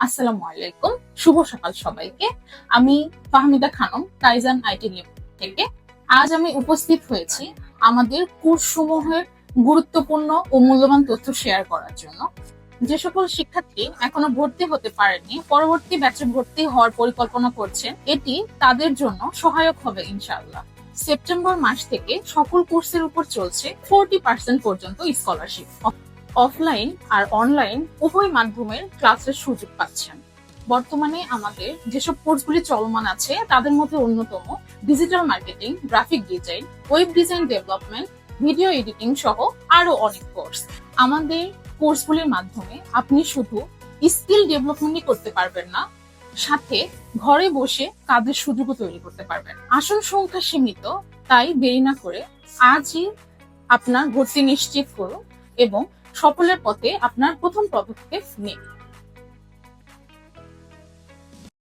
আসসালামু আলাইকুম। শুভ সকাল সবাইকে। আমি ফাহমিদা খানম আইটি থেকে। আজ আমি উপস্থিত হয়েছি আমাদের কোর্স সমূহের গুরুত্বপূর্ণ ও মূল্যবান তথ্য শেয়ার করার জন্য। যে সকল শিক্ষার্থী এখনও ভর্তি হতে পারেনি, পরবর্তী ব্যাচে ভর্তি হওয়ার পরিকল্পনা করছেন এটি তাদের জন্য সহায়ক হবে ইনশাআল্লাহ। সেপ্টেম্বর মাস থেকে সকল কোর্সের উপর চলছে ফোরটি পার্সেন্ট পর্যন্ত স্কলারশিপ। অফলাইন আর অনলাইন উভয় মাধ্যমের ক্লাসের সুযোগ পাচ্ছেন। বর্তমানে আমাদের যেসব কোর্সগুলি চলমান আছে, তাদের মধ্যে অন্যতম digital marketing graphic design web design development video editing সহ আরও অনেক কোর্স আমাদের কোর্সগুলির মাধ্যমে আপনি শুধু স্কিল ডেভেলপমেন্টই করতে পারবেন না, সাথে ঘরে বসে কাজের সুযোগও তৈরি করতে পারবেন। আসন সংখ্যা সীমিত, তাই দেরি না করে আজই আপনার ভর্তি নিশ্চিত করুন। এবং সফলের পথে আপনার প্রথম পদক্ষেপ নিন